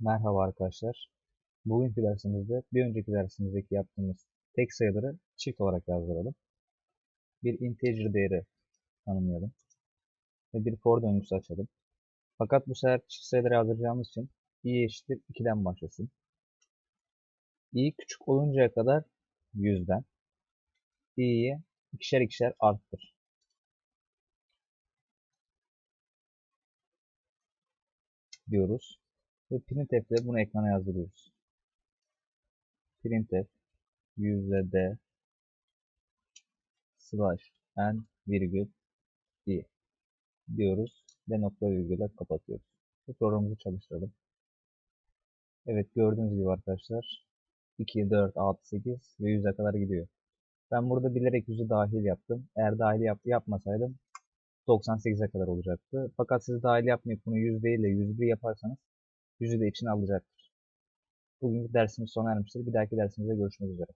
Merhaba arkadaşlar. Bugünkü dersimizde bir önceki dersimizdeki yaptığımız tek sayıları çift olarak yazdıralım. Bir integer değeri tanımlayalım. Ve bir for döngüsü açalım. Fakat bu sefer çift sayıları yazdıracağımız için i eşittir 2'den başlasın. i küçük oluncaya kadar 100'den. i'yi ikişer ikişer arttır. diyoruz. Ve printf'de bunu ekrana yazdırıyoruz. Printf d slash n virgül i diyoruz ve nokta virgüle kapatıyoruz. Bu programımızı çalıştıralım. Evet gördüğünüz gibi arkadaşlar 2, 4, 6, 8 ve 100'e kadar gidiyor. Ben burada bilerek 100'ü dahil yaptım. Eğer dahil yap yapmasaydım 98'e kadar olacaktı. Fakat siz dahil yapmayıp bunu 100 değil de 101 yaparsanız 100'ü de içine alacaktır. Bugünkü dersimiz sona ermiştir. Bir dahaki dersimizde görüşmek üzere.